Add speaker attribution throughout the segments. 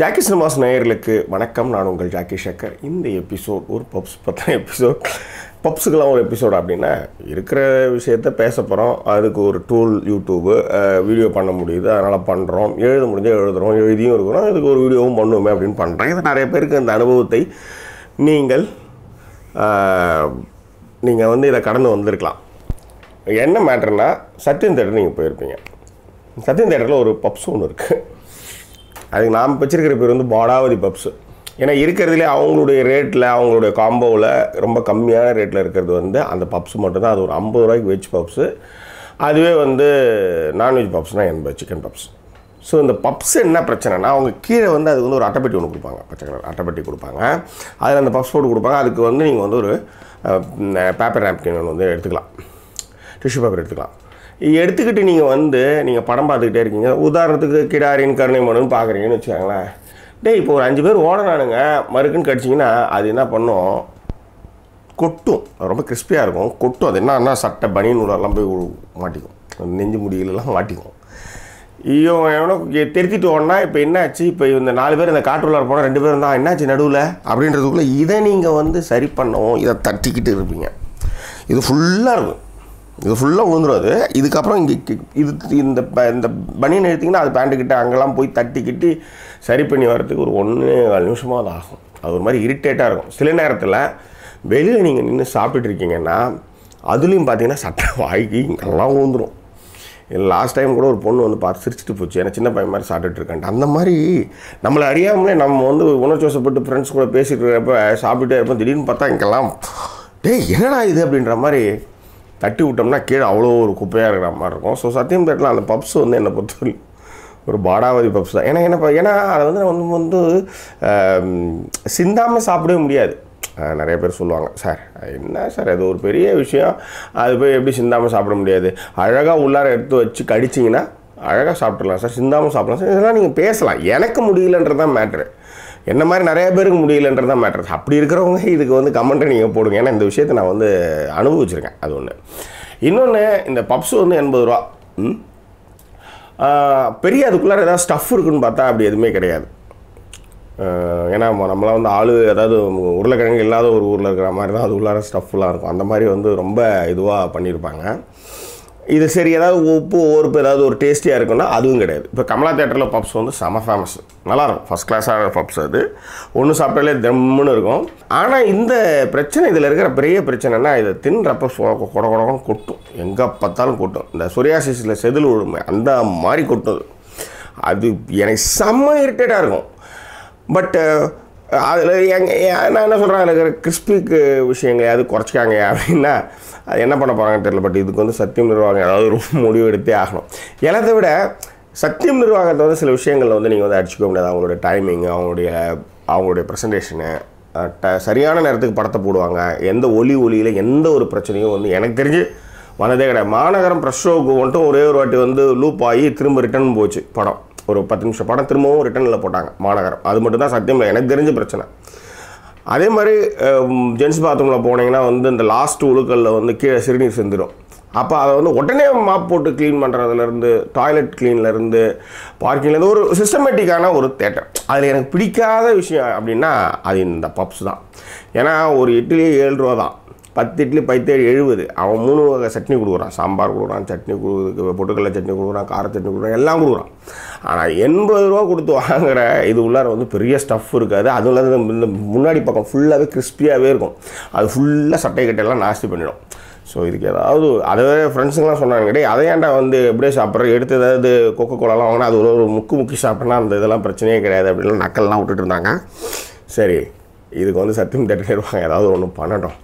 Speaker 1: Jackie cinemas நேயர்களுக்கு வணக்கம். நான் உங்கள் ஜாக்கி ஷேக்கர் இந்த எபிசோட் ஒரு பப்ஸ் பற்றின எபிசோட். பப்ஸுக்கெல்லாம் ஒரு எபிசோட் அப்படின்னா இருக்கிற விஷயத்த பேச போகிறோம் அதுக்கு ஒரு டூல் யூடியூபு வீடியோ பண்ண முடியுது. அதனால் பண்ணுறோம் எழுத முடிஞ்சால் எழுதுகிறோம் எழுதியும் இருக்கிறோம். இதுக்கு ஒரு வீடியோவும் பண்ணுவோமே அப்படின்னு பண்ணுறேன் இது நிறைய பேருக்கு அந்த அனுபவத்தை நீங்கள் நீங்கள் வந்து இதை கடந்து வந்திருக்கலாம். என்ன மேட்டர்னா சத்தியம் தேட்டர் நீங்கள் போயிருப்பீங்க. சத்தியம் தேட்டரில் ஒரு பப்ஸ் ஒன்று இருக்குது அதுக்கு நாம் வச்சிருக்கிற பேர் வந்து பாடாவதி பப்ஸு. ஏன்னா இருக்கிறதுலே அவங்களுடைய ரேட்டில் அவங்களுடைய காம்போவில் ரொம்ப கம்மியான ரேட்டில் இருக்கிறது வந்து அந்த பப்ஸ் மட்டும்தான். அது ஒரு ஐம்பது ரூபாய்க்கு வெஜ் பப்ஸு. அதுவே வந்து நான்வெஜ் பப்ஸ்னால் எண்பது சிக்கன் பப்ஸ். ஸோ இந்த பப்ஸ் என்ன பிரச்சனைனா அவங்க கீழே வந்து அதுக்கு வந்து ஒரு அட்டைப்பெட்டி ஒன்று கொடுப்பாங்க. பச்சை கலர் அட்டைப்பெட்டி கொடுப்பாங்க. அதில் அந்த பப்ஸ் போட்டு கொடுப்பாங்க. அதுக்கு வந்து நீங்கள் வந்து ஒரு பேப்பர் நாப்கின் ஒன்று வந்து எடுத்துக்கலாம். டிஷ்யூ பேப்பர் எடுத்துக்கலாம். எடுத்துக்கிட்டு நீங்கள் வந்து நீங்கள் படம் பார்த்துக்கிட்டே இருக்கீங்க. உதாரணத்துக்கு கிடாரின் கருணை மனுன்னு பார்க்குறீங்கன்னு வச்சுக்கோங்களேன். டேய் இப்போ ஒரு அஞ்சு பேர் ஓடனானுங்க மறுக்குன்னு கடிச்சிங்கன்னா அது என்ன பண்ணும்? கொட்டும். அது ரொம்ப கிறிஸ்பியாக இருக்கும். கொட்டும். அது என்னன்னா சட்டை பனியன் நூலெல்லாம் போய் மாட்டிக்கும். நெஞ்சு முடியலெல்லாம் மாட்டிக்கும். ஐயோ எவனோ தெரித்திட்டு ஓடனா இப்போ என்னாச்சு? இப்போ இந்த நாலு பேர் இந்த காட்டுள்ளார போனால் ரெண்டு பேரும் தான் என்னாச்சு நடுவில்? அப்படின்றதுக்குள்ளே இதை நீங்கள் வந்து சரி பண்ணவும் இதை தட்டிக்கிட்டு இருப்பீங்க. இது ஃபுல்லாக இருக்கும். இது ஃபுல்லாக விழுந்துடும் அது. இதுக்கப்புறம் இங்கே இது இந்த ப- இந்த பனியன் எடுத்திங்கன்னா அது பேண்ட்டுக்கிட்ட அங்கெல்லாம் போய் தட்டிக்கிட்டு சரி பண்ணி வர்றதுக்கு ஒரு ஒன்று நாலு நிமிஷமாக அது ஆகும். அது ஒரு மாதிரி இரிட்டேட்டாக இருக்கும். சில நேரத்தில் வெளியில் நீங்கள் நின்று சாப்பிட்டுட்டு இருக்கீங்கன்னா அதுலேயும் பார்த்தீங்கன்னா சட்டை வாய்க்கு இங்கெல்லாம் விழுந்துடும் லாஸ்ட் டைம் கூட ஒரு பொண்ணு வந்து பார்த்து சிரிச்சிட்டு போச்சு. ஏன்னா சின்ன பையன் மாதிரி சாப்பிட்டுட்டு இருக்கேன் அந்த மாதிரி நம்மளை அறியாமலே நம்ம வந்து உணர்ச்சி வசப்பட்டு ஃப்ரெண்ட்ஸ் கூட பேசிட்டு இருக்கிறப்ப சாப்பிட்டுட்டே இருப்போம். திடீர்னு பார்த்தா இங்கெல்லாம் டேய் என்னடா இது? அப்படின்ற மாதிரி தட்டி விட்டோம்னா கீழே அவ்வளோ ஒரு குப்பையாக இருக்கிற மாதிரி இருக்கும். ஸோ சத்தியம் பேட்டில் அந்த பப்ஸ் வந்து என்னை பொறுத்தவரை ஒரு பாடாவதி பப்ஸ் தான். ஏன்னா என்ன ஏன்னா அதை வந்து நம்ம வந்து சிந்தாமல் சாப்பிடவே முடியாது. நிறைய பேர் சொல்லுவாங்க சார் என்ன சார் அது ஒரு பெரிய விஷயம். அது போய் எப்படி சிந்தாமல் சாப்பிட முடியாது? அழகாக உள்ளார எடுத்து வச்சு கடிச்சிங்கன்னா அழகாக சாப்பிட்றலாம் சார் சிந்தாமல் சாப்பிட்லாம் சார். இதெல்லாம் நீங்கள் பேசலாம். எனக்கு முடியலன்றது தான் மேட்ரு என்ன மாதிரி நிறைய பேருக்கு முடியலன்றது தான் மேட்ரு அப்படி இருக்கிறவங்க இதுக்கு வந்து கமெண்ட்டை நீங்கள் போடுங்க. ஏன்னா இந்த விஷயத்தை நான் வந்து அனுபவிச்சிருக்கேன். அது ஒன்று இன்னொன்று இந்த பப்ஸ் வந்து எண்பது ரூபா. ம்? பெரிய அதுக்குள்ளார ஏதாவது ஸ்டஃப் இருக்குன்னு பார்த்தா அப்படி எதுவுமே கிடையாது. ஏன்னா நம்மளாம் வந்து ஆளு அதாவது உருளைக்கிழங்கு இல்லாத ஒரு ஊரில் இருக்கிற மாதிரி தான் அது உள்ளார ஸ்டஃப்லாம் இருக்கும். அந்த மாதிரி வந்து ரொம்ப இதுவாக பண்ணியிருப்பாங்க. இது சரி ஏதாவது உப்பு ஓர்ப்பு ஏதாவது ஒரு டேஸ்டியாக இருக்குன்னா அதுவும் கிடையாது. இப்போ கமலா தேட்டரில் பப்ஸ் வந்து செம ஃபேமஸ் நல்லாயிருக்கும். ஃபஸ்ட் கிளாஸாக பப்ஸ் அது. ஒன்று சாப்பிட்டாலே தம்முன்னு இருக்கும். ஆனால் இந்த பிரச்சனை இதில் இருக்கிற பெரிய பிரச்சனைனா இதை தின்றப்ப சொ- கொட கொடன்னு கொட்டும். எங்கே பார்த்தாலும் கொட்டும். இந்த சொரியாசிஸில் செதில் உழுமை அந்த மாதிரி கொட்டும் அது எனக்கு செம்ம இரிட்டேட்டாக இருக்கும். பட்டு அதில் எங்கள் நான் என்ன சொல்கிறேன் அதில் இருக்கிற கிறிஸ்பிக்கு விஷயங்கள் அது குறைச்சிக்காங்க. அப்படின்னா அது என்ன பண்ண போகிறாங்கன்னு தெரியல பட் இதுக்கு வந்து சத்தியம் நிர்வாகம் ஏதாவது ரொம்ப முடிவு எடுத்தே ஆகணும். எல்லாத்தை விட சத்தியம் நிர்வாகத்தை வந்து சில விஷயங்களில் வந்து நீங்கள் வந்து அடிச்சுக்க முடியாது அவங்களுடைய டைமிங் அவங்களுடைய அவங்களுடைய ப்ரெசன்டேஷனு ட சரியான நேரத்துக்கு படத்தை போடுவாங்க. எந்த ஒலி ஒலியில் எந்த ஒரு பிரச்சனையும் வந்து எனக்கு தெரிஞ்சு வந்ததே கிடையாது. மாநகரம் ப்ரெஷ் ஷோவுக்கு மட்டும் ஒரே ஒரு வாட்டி வந்து லூப் ஆகி திரும்ப ரிட்டர்ன் போச்சு படம். ஒரு பத்து நிமிஷம் படம் திரும்பவும் ரிட்டர்னில் போட்டாங்க மாநகரம். அது மட்டும் தான் சத்தியம் எனக்கு தெரிஞ்ச பிரச்சனை. அதே மாதிரி ஜென்ஸ் பாத்ரூமில் போனீங்கன்னா வந்து இந்த லாஸ்ட் உழுக்கல்ல வந்து கீழே சிறுநீர் செஞ்சிடும் அப்போ அதை வந்து உடனே மாப் போட்டு க்ளீன் பண்ணுறதுலேருந்து டாய்லெட் க்ளீன்லேருந்து பார்க்கிங்லேருந்து ஒரு சிஸ்டமேட்டிக்கான ஒரு தேட்டர் அதில் எனக்கு பிடிக்காத விஷயம் அப்படின்னா அது இந்த பப்ஸ் தான். ஏன்னா ஒரு இட்லி ஏழு ரூபா தான் பத்து இட்லி பைத்தேழு எழுபது. அவன் மூணு வகை சட்னி கொடுக்குறான். சாம்பார் கொடுக்குறான் சட்னி கொடு பொட்டுக்கடலை சட்னி கொடுக்குறான் கார சட்னி கொடுக்குறான் எல்லாம் கொடுக்குறான். ஆனால் எண்பது ரூபா கொடுத்து வாங்குற இது உள்ளார வந்து பெரிய ஸ்டஃப் இருக்காது. அதுவும் இல்லாத இந்த முன்னாடி பக்கம் ஃபுல்லாகவே கிறிஸ்பியாகவே இருக்கும். அது ஃபுல்லாக சட்டை கட்டையெல்லாம் நாஸ்தி பண்ணிடும். ஸோ இதுக்கு ஏதாவது அதே ஃப்ரெண்ட்ஸுங்களாம் சொன்னாங்க கிடையாது அதை ஏன்டா வந்து எப்படியே சாப்பிட்ற? எடுத்து ஏதாவது கொக்கோ கோலாலாம் வாங்கினா அது ஒரு ஒரு முக்கு முக்கி சாப்பிட்னா அந்த இதெல்லாம் பிரச்சனையே கிடையாது. அப்படின்லாம் நக்கல்லாம் விட்டுட்டு இருந்தாங்க. சரி இதுக்கு வந்து சத்தியம் தேட்டர் ஏதாவது ஒன்று பண்ணட்டும்.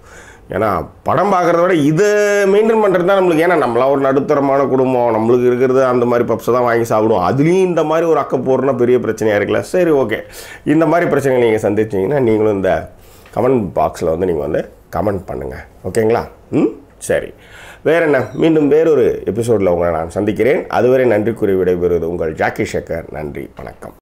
Speaker 1: ஏன்னா படம் பார்க்குறத விட இதை மெயின்டைன் பண்ணுறது தான் நம்மளுக்கு. ஏன்னா நம்மளாம் ஒரு நடுத்தரமான குடும்பம் நம்மளுக்கு இருக்கிறது அந்த மாதிரி பப்ஸை தான் வாங்கி சாப்பிடுவோம். அதுலேயும் இந்த மாதிரி ஒரு அக்க பெரிய பிரச்சனையாக இருக்குல்ல? சரி ஓகே இந்த மாதிரி பிரச்சனைகள் நீங்கள் சந்திச்சிங்கன்னா நீங்களும் இந்த கமெண்ட் பாக்ஸில் வந்து நீங்கள் வந்து கமெண்ட் பண்ணுங்கள் ஓகேங்களா? ம்? சரி. வேற என்ன? மீண்டும் வேறொரு எபிசோடில் உங்களை நான் சந்திக்கிறேன். அதுவரை நன்றி கூறி விடைபெறுவது உங்கள் ஜாக்கி ஷேக்கர் நன்றி. வணக்கம்.